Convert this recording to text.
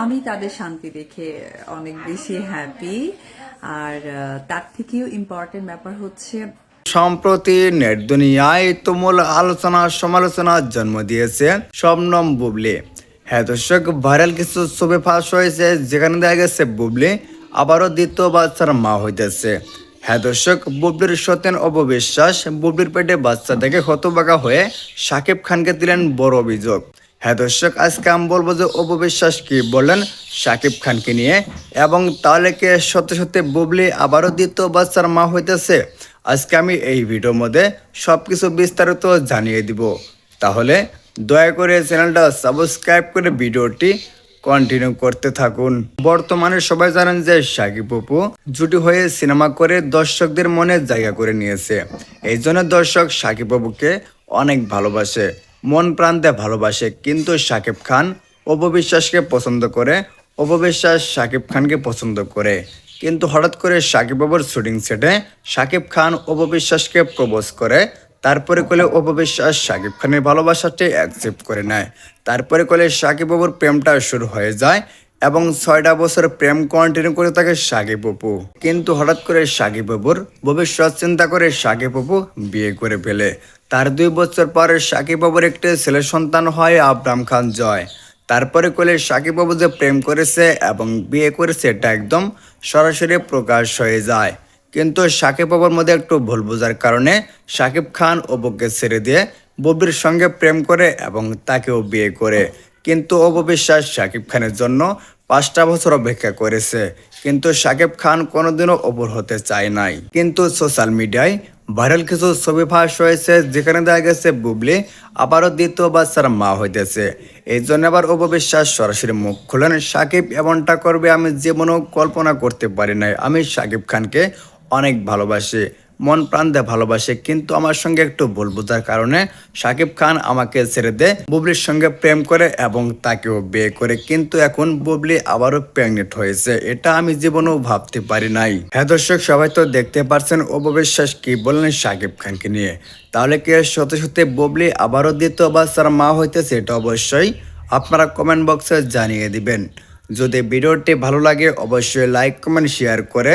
আমি তাদের শান্তি দেখে অনেক বেশি হ্যাপি আর তার থেকেও ইম্পর্টেন্ট ব্যাপার হচ্ছে সম্প্রতি নেট দুনিয়ায় তুমুল আলোচনা সমালোচনার জন্ম দিয়েছে শবনম বুবলি। হ্যাঁ দর্শক, ভাইরাল কিছু ছবি ফাঁস হয়েছে, যেখানে দেখা গেছে বুবলি আবারও দ্বিতীয় বাচ্চার মা হইতেছে। হ্যাঁ দর্শক, বুবলির সত্যেন অববিশ্বাস বুবলির পেটে বাচ্চা দেখে হতবাগা হয়ে সাকিব খানকে দিলেন বড় অভিযোগ। হ্যাঁ দর্শক আজকে আমি বলব যে অপবিশ্বাস কি? বললেন সাকিব খানকে নিয়ে। এবং তাহলে কে সত্যি সত্যি বুবলি আবারও দ্বিতীয় বাচ্চার মা হইতেছে। আজকে আমি এই ভিডিওর মধ্যে সব কিছু বিস্তারিত জানিয়ে দিব। তাহলে দয়া করে চ্যানেলটা সাবস্ক্রাইব করে ভিডিওটি কন্টিনিউ করতে থাকুন। বর্তমানে সবাই জানেন যে সাকিব অপু জুটি হয়ে সিনেমা করে দর্শকদের মনে জায়গা করে নিয়েছে। এই জন্য দর্শক সাকিব অপুকে অনেক ভালোবাসে। মন প্রান্তে ভালোবাসে, কিন্তু সাকিব খান অপবিশ্বাসকে পছন্দ করে, অপবিশ্বাস সাকিব খানকে পছন্দ করে। কিন্তু হঠাৎ করে সাকিব বাবুর শুটিং সেটে সাকিব খান অপবিশ্বাসকে প্রবোজ করে, তারপরে কলে অপবিশ্বাস সাকিব খানের ভালোবাসাটি অ্যাকসেপ্ট করে নেয়। তারপরে কলে সাকিব বাবুর প্রেমটা শুরু হয়ে যায় এবং ছয়টা বছর প্রেম কন্টিনিউ করে থাকে সাকিব বাবু কিন্তু হঠাৎ করে সাকিব বাবুর ভবিষ্যৎ চিন্তা করে সাকিব বাবু বিয়ে করে ফেলে। তার দুই বছর পরে সাকিব বাবুর একটি ছেলে সন্তান হয় আবরাম খান জয়। তারপরে কলে সাকিব বাবু যে প্রেম করেছে এবং বিয়ে করেছে এটা একদম সরাসরি প্রকাশ হয়ে যায়। কিন্তু সাকিব বাবুর মধ্যে একটু ভুল বোঝার কারণে সাকিব খান অবুকে ছেড়ে দিয়ে ববির সঙ্গে প্রেম করে এবং তাকেও বিয়ে করে। কিন্তু অববিশ্বাস সাকিব খানের জন্য পাঁচটা বছর অপেক্ষা করেছে। কিন্তু সাকিব খান কোনোদিনও অবর হতে চায় নাই। কিন্তু সোশ্যাল মিডিয়ায় ভাইরাল কিছু ছবি ফাঁস হয়েছে, যেখানে দেখা গেছে বুবলি আবারও দ্বিতীয় বাচ্চার মা হইতেছে। এই জন্য আবার অপবিশ্বাস সরাসরি মুখ খুলেন সাকিব এমনটা করবে আমি জীবনেও কল্পনা করতে পারি নাই। আমি সাকিব খানকে অনেক ভালোবাসি। মন প্রাণ দিয়ে, ভালোবাসে। কিন্তু আমার সঙ্গে একটু ভুল বোঝার কারণে সাকিব খান আমাকে ছেড়ে দেয়। বুবলির সঙ্গে প্রেম করে এবং তাকেও বিয়ে করে। কিন্তু এখন বুবলি আবারও প্রেগনেন্ট হয়েছে। এটা আমি জীবনেও ভাবতে পারি নাই। হ্যাঁ দর্শক, সবাই তো দেখতে পারছেন অববিশ্বাস কি বললেন সাকিব খানকে নিয়ে। তাহলে কি সত্যি সত্যি বুবলি আবারও দ্বিতীয় বাচ্চার মা হইতেছে, এটা অবশ্যই আপনারা কমেন্ট বক্সে জানিয়ে দিবেন। যদি ভিডিওটি ভালো লাগে, অবশ্যই লাইক কমেন্ট শেয়ার করে